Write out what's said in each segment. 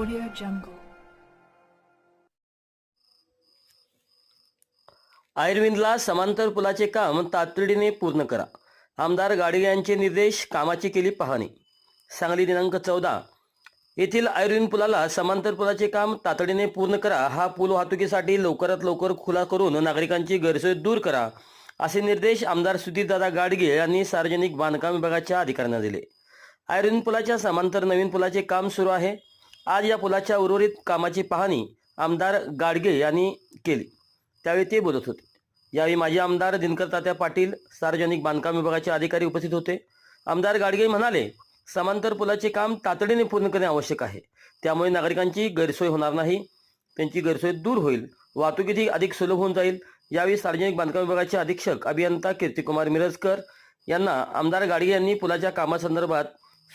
Audio Jungle. आयर्विनला समांतर पुलाचे काम तातडीने पूर्ण करा. आमदार गाडगे यांचे निर्देश कामाची केली पाहणी. सांगली दिनांक चौदा. येथील आयर्विन पुलाला समांतर पुलाचे काम तातडीने पूर्ण करा. हा पूल वाहतुकीसाठी लवकरात लवकर खुला करून नागरिकांची गैरसोय दूर करा असे निर्देश आमदार सुधीरदादा गाडगे यांनी सार्वजनिक बांधकाम विभागाच्या अधिकाऱ्यांना दिले. आयर्विन पुलाच्या समांतर नवीन पुलाचे काम सुरू आहे. आज या पुलाच्या उर्वरित कामाची पाहणी आमदार गाडगे यांनी केली. त्यावेळी ते बोलत होते. यावेळी माजी आमदार दिनकर तात्या पाटील सार्वजनिक बांधकाम विभागाचे अधिकारी उपस्थित होते. आमदार गाडगे म्हणाले समांतर पुलाचे काम तातडीने पूर्ण करणे आवश्यक आहे. त्यामुळे नागरिकांची गैरसोय होणार नाही. त्यांची गैरसोय दूर होईल. वाहतुकीची अधिक सुलभ होऊन जाईल. यावेळी सार्वजनिक बांधकाम विभागाचे अधीक्षक अभियंता कीर्तिकुमार मिरजकर यांना आमदार गाडगे यांनी पुलाच्या कामासंदर्भात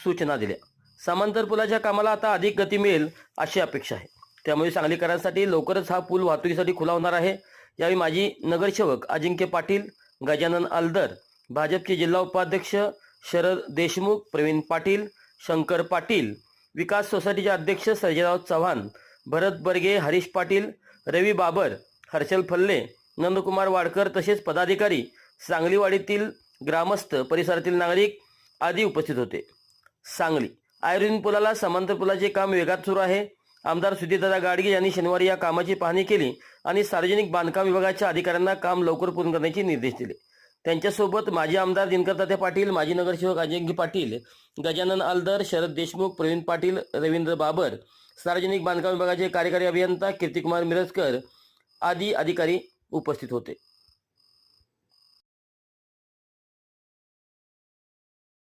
सूचना दिल्या. समांतर पुलाच्या कामाला आता अधिक गती मिळेल अशी अपेक्षा आहे. त्यामुळे सांगलीकरांसाठी लवकरच हा पूल वाहतुकीसाठी खुला होणार आहे. यावेळी माजी नगरसेवक अजिंक्य पाटील गजानन अलदर भाजपचे जिल्हा उपाध्यक्ष शरद देशमुख प्रवीण पाटील शंकर पाटील विकास सोसायटीचे अध्यक्ष सर्जेराव चव्हाण भरत बर्गे हरीश पाटील रवी बाबर हर्षल फल्ले नंदकुमार वाडकर तसेच पदाधिकारी सांगलीवाडीतील ग्रामस्थ परिसरातील नागरिक आदी उपस्थित होते. सांगली आयर्विन पुलाला समांतर पुलाचे काम वेगात सुरू आहे. आमदार सुधीरदादा गाडगे यांनी शनिवारी या कामाची पाहणी केली आणि सार्वजनिक बांधकाम विभागाच्या अधिकाऱ्यांना काम लवकर पूर्ण करण्याचे निर्देश दिले. त्यांच्यासोबत माजी आमदार दिनकर तात्या पाटील माजी नगरसेवक अजिंक्य पाटील गजानन अलदर शरद देशमुख प्रवीण पाटील रवींद्र बाबर सार्वजनिक बांधकाम विभागाचे कार्यकारी अभियंता कीर्तिकुमार मिरजकर आदी अधिकारी उपस्थित होते.